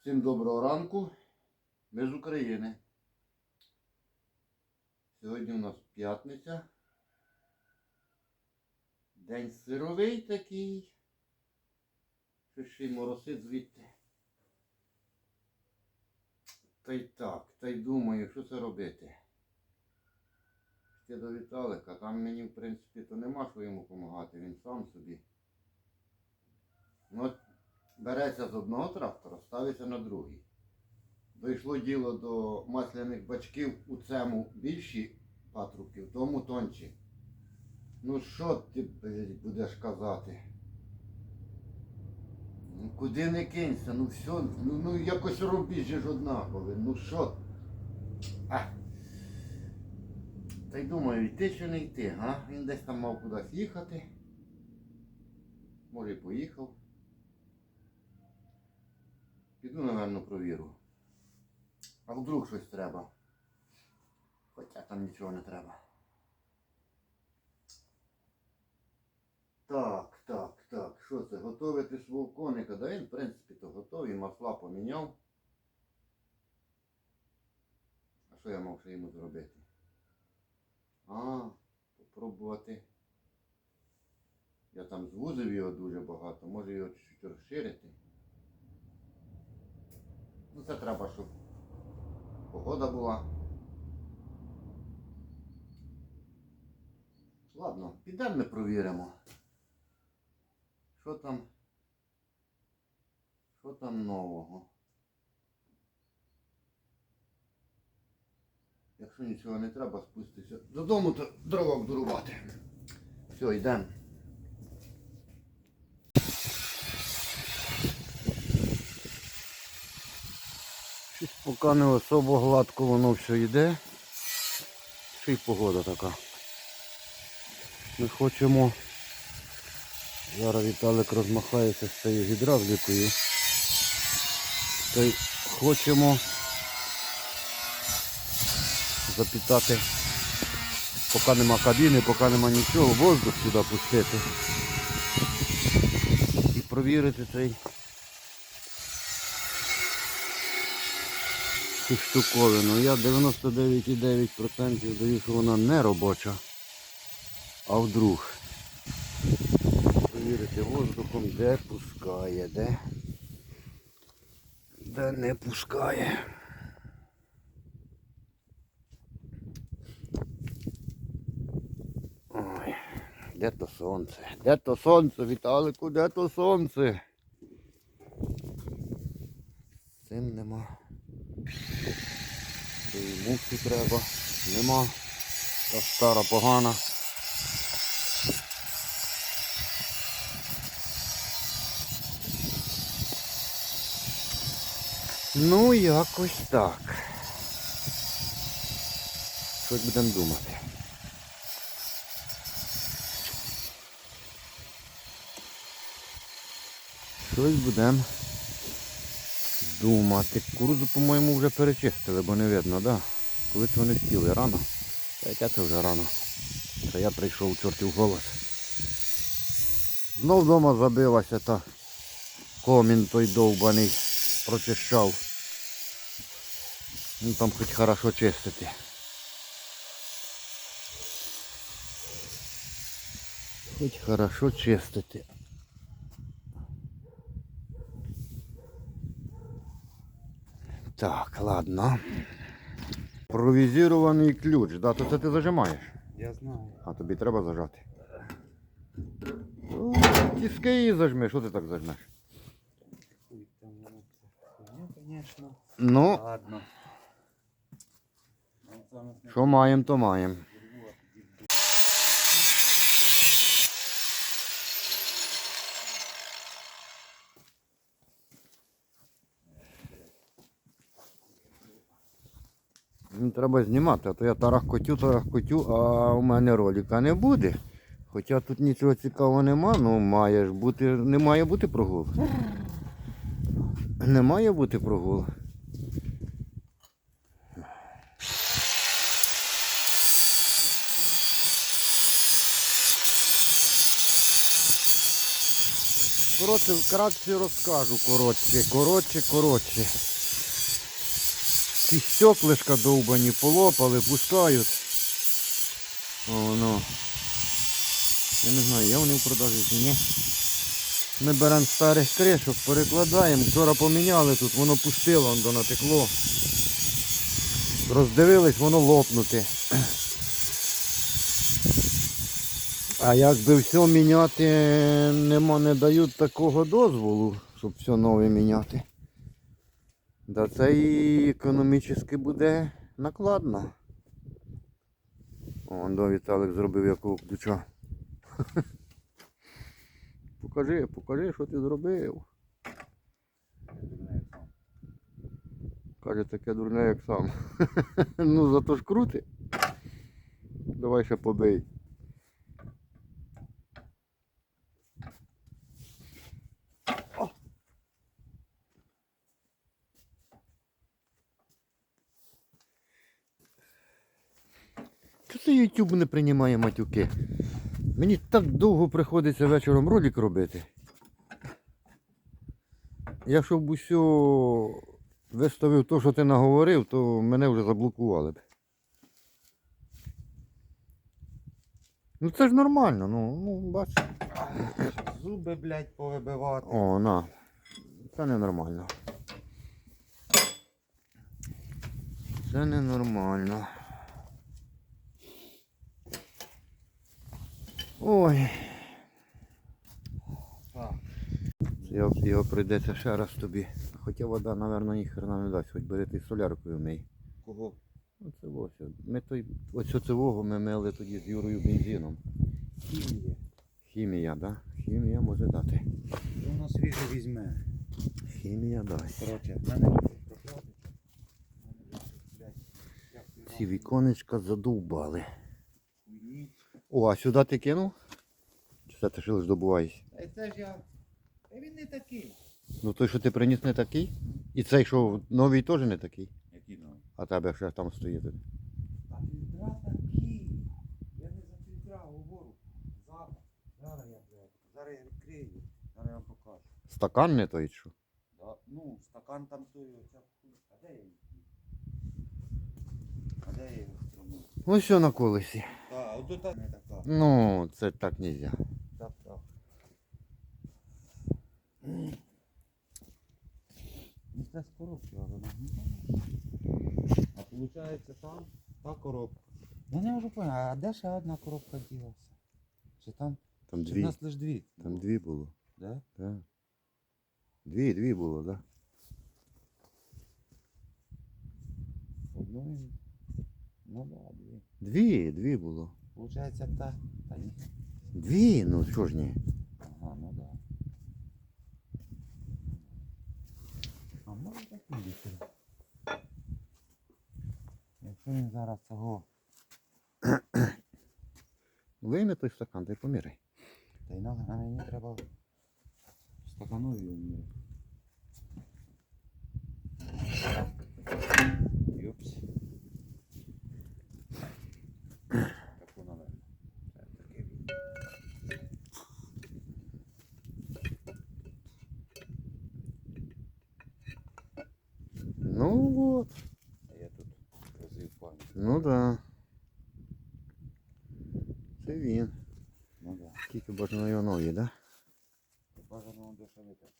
Всім доброго ранку. Ми з України. Сьогодні у нас п'ятниця. День сировий такий. Що ще й моросить звідти. Та й так, та й думаю, що це робити. Ще до Віталика, там мені, в принципі, то нема що йому допомагати, він сам собі. Ну, береться з одного трактора, ставиться на другий. Дійшло діло до масляних бачків у цьому більші патрубки, в тому тонші. Ну що ти блядь, будеш казати? Ну куди не кинься, ну все, ну, ну якось робіть же ж однакове, ну що? А. Та й думаю, йти чи не йти, а? Він десь там мав кудись їхати. Може і поїхав. Піду, напевно, провіру. А вдруг щось треба. Хоча там нічого не треба. Так, так, так. Що це? Готовити свого коника? Да він, в принципі, то готовий, масла поміняв. А що я мав ще йому зробити? А, попробувати. Я там звузив його дуже багато, може його чуть-чуть розширити. Ну це треба, щоб погода була. Ладно, підемо ми провіримо. Що там? Що там нового? Якщо нічого не треба, спустися додому, то дрова дорувати. Все, йдемо. Щось поки не особо гладко воно все йде. Ще й погода така. Ми хочемо. Зараз Віталик розмахається з цією гідравлікою. Та хочемо запітати, поки нема кабіни, поки нема нічого, воздух сюди пустити. І провірити цей цю штуковину. Я 99,9% даю, що вона не робоча. А вдруг. Провірити воздухом, де пускає, де. Де не пускає. Ой, де то сонце? Де то сонце, Віталику, де то сонце? Цим нема. Цієї мухи треба. Нема. Та стара погана. Ну, якось так. Щось будемо думати. Щось будемо думати. Кукурудзу, по-моєму, вже перечистили, бо не видно, да? Коли це вони спіли рано. Яке це вже рано. Та я прийшов чортів голос. Знов вдома забилася та комін той довбаний прочищав. Ну там хоч хорошо чистити. Хоч хорошо чистити. Так, ладно. Провізірований ключ, да, то це ти зажимаєш. Я знаю. А тобі треба зажати. Ну, Тіски її зажми, що ти так зажмеш? Ну, Ладно. Ну, що маємо, то маємо. дерьмо, а тоді б- Ну, Треба знімати, а то я тарахкотю, тарахкотю, а у мене ролика не буде. Хоча тут нічого цікавого нема, ну має ж бути, не має бути прогул. Не має бути прогул. Коротше, вкратце розкажу, коротше, коротше, коротше. Ці стеклишка довбані полопали, пускають. О, ну. Я не знаю, є вони в продажі чи ні. Ми беремо старих кришок, перекладаємо. Вчора поміняли тут, воно пустило, воно натекло. Роздивились, воно лопнуте. А якби все міняти, нема, не дають такого дозволу, щоб все нове міняти. Да це і економічно буде накладно. О, до Віталик зробив якого ключа. Покажи, покажи, що ти зробив. Каже, таке дурне, як сам. ну зато ж крути. Давай ще побий. Чого це YouTube не приймає матюки? Мені так довго приходиться вечором ролик робити. Якщо б усе виставив те, що ти наговорив, то мене вже заблокували б. Ну це ж нормально, ну, ну бач. Зуби, блядь, повибивати. О, на. Це ненормально. Це ненормально. Ой. Його, його прийдеться ще раз тобі. Хоча вода, мабуть, ніхрена не дасть, хоч бери ти соляркою мий. Кого? Оце ось. Ми той, ось оцевого ми мили тоді з Юрою бензином. Хімія. Хімія, да? Хімія може дати. Воно свіже візьме. Хімія дасть. Коротше, в мене вже проходить. В мене вже, блядь, як ти Ці віконечка задовбали. хуйні. О, а сюди ти кинув? Чи це ти ще лиш добуваєш? Та й це ж я. Та він не такий. Ну той, що ти приніс, не такий? І цей, що новий теж не такий. Який нам? А тебе ще там стоїть. Та фільтра такі. Я не за фільтра говорю. Зараз. Зараз я, блядь. Зараз я відкрию. Зараз я вам покажу. Стакан не той, що? Да, ну, стакан там той, оця. А де я? А де я його? Ось що на колесі. Так, не. Ну, це так нельзя. Так, так. Ну це з коробки, але не А виходить там та коробка. Я не можу поняти, а де ще одна коробка ділася? Чи там? Там Чи дві. нас лише дві? Там дві було. Да? Так. Дві, дві було. Да. Одної. Ну да, дві. Дві, дві було. Получається та. Та ні. Дві, ну що ж ні. Ага, ну да. А може так буде. Якщо він зараз цього. Вийми той стакан, ти поміряй. Та й на, на мені треба стаканові уміри. Йопс. Таку Ну от. А я тут пам'ять. Ну да. Це він. Ну да. Тільки бажано його нові, да? Бажано дешеве так.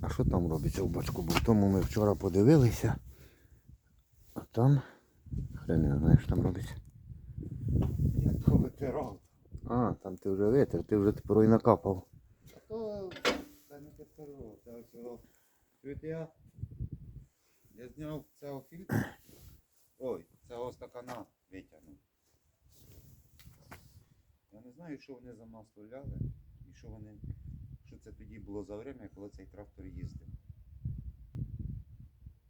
А що там робиться в бачку? Бо в тому ми вчора подивилися. А там. Хрен не знаєш, що там робиться. Я то витирав. А, там ти вже витер, ти вже тепер і накапав. А то це не петеро, це ось. Чуєте я? Я зняв цього фільтру. Ой, цього стакана витягнув. Я не знаю, що вони за масло ляли і що вони. Що це тоді було за время, коли цей трактор їздив.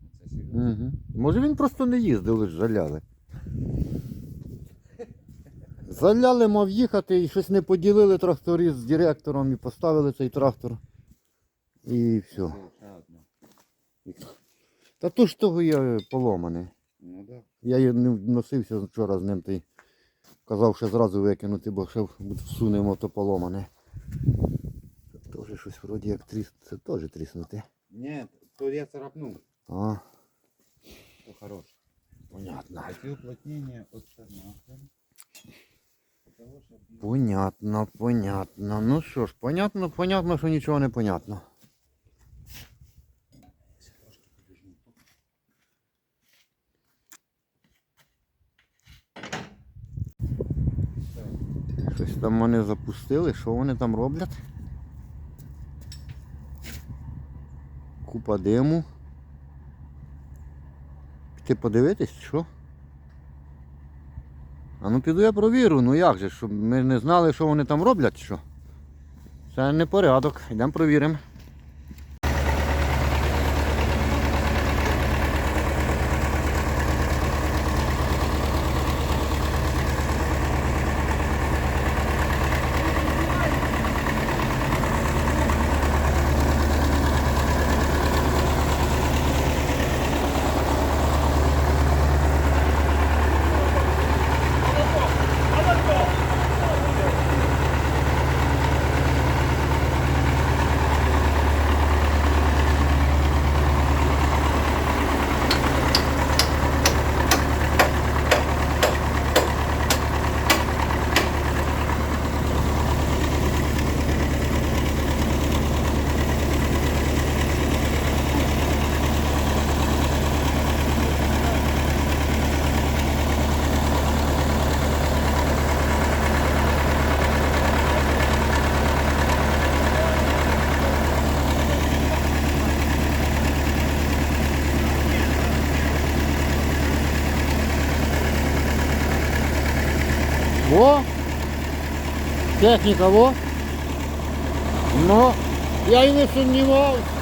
Ну, Це серйозно. Угу. Може він просто не їздив, лише заляли. Заляли, мав їхати і щось не поділили тракторі з директором і поставили цей трактор. І все. Це ще одна. Та то ж того я поломаний. Ну так. Я її не носився вчора з ним, ти казав, що зразу викинути, бо ще всунемо то поломане. вроді як тріс... Це теж тріснути. Ні, то я царапнув, А, то хороше. понятно. А ці уплотнення от нахрен. Понятно, понятно. Ну що ж, понятно, понятно, що нічого не понятно. Там вони запустили, що вони там роблять? Купа диму. Піти подивитись, що? А ну піду я провірю, ну як же, щоб ми не знали, що вони там роблять, що? Це не порядок. Йдемо провіримо. Во! Техніка, во! Ну, я й не сумнівався.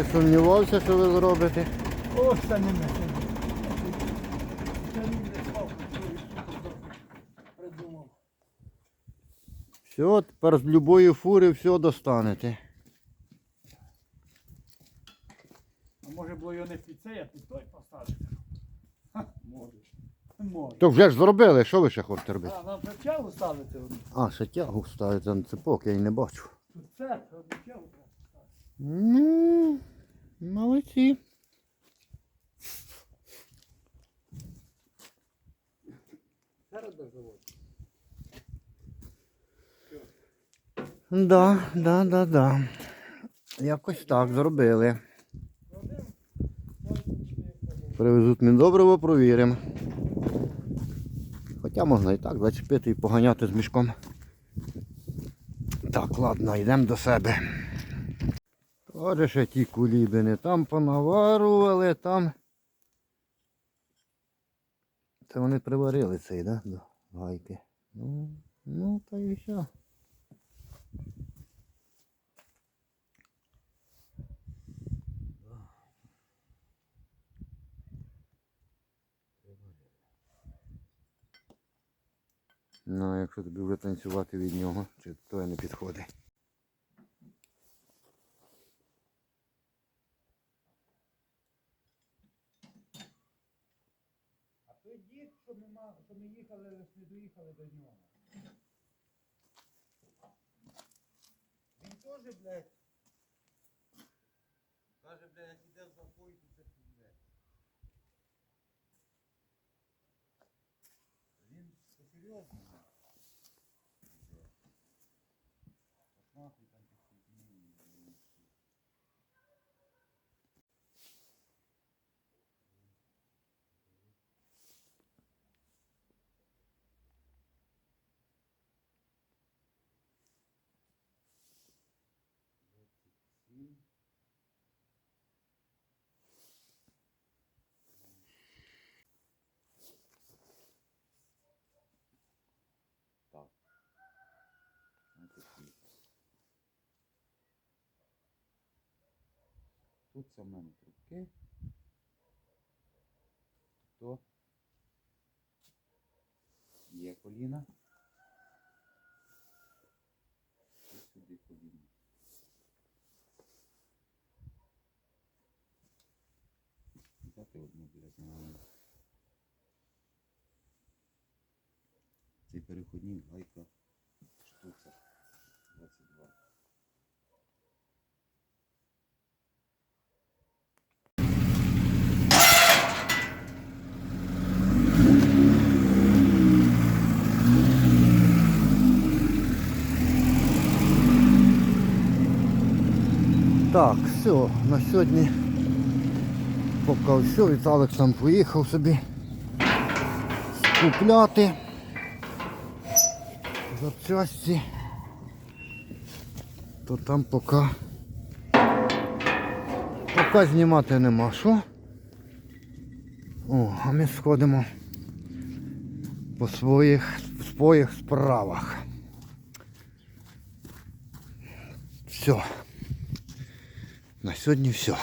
Не сумнівався, що ви зробите. Ось це не ми. Все, тепер з любої фури все достанете. А може було його не під цей, а під той поставити? Ха. Може. То вже ж зробили, що ви ще хочете робити? А, нам причалу ставити одну. А, ще тягу ставити на цепок, я й не бачу. Тут це, одну чалу. Ну, молодці. Да, да, да, да. Якось так зробили. Привезуть недобриво, провіримо. Хоча можна і так зачепити і поганяти з мішком. Так, ладно, йдемо до себе. Ще ті кулібини там понаварували, там. Це вони приварили цей, да? До гайки. Ну, ну та і все. Ну, якщо тобі вже танцювати від нього, чи то не підходить. А той дід, що ми, ма- що ми їхали, не до нього. Він теж, блядь. Каже, блядь, як іде в запойку, це блядь. Він серйозно. От нахуй там ті хуйні, блядь. Сім. В мене трубки. То є коліна. І сюди коліна. Взяти одну біля знамення. Цей переходник гайка штуцер 22. Так, все, на сьогодні поки все, Віталик сам поїхав собі скупляти запчасті. То там поки поки знімати нема що. О, а ми сходимо по своїх, своїх справах. Все. Сьогодні все.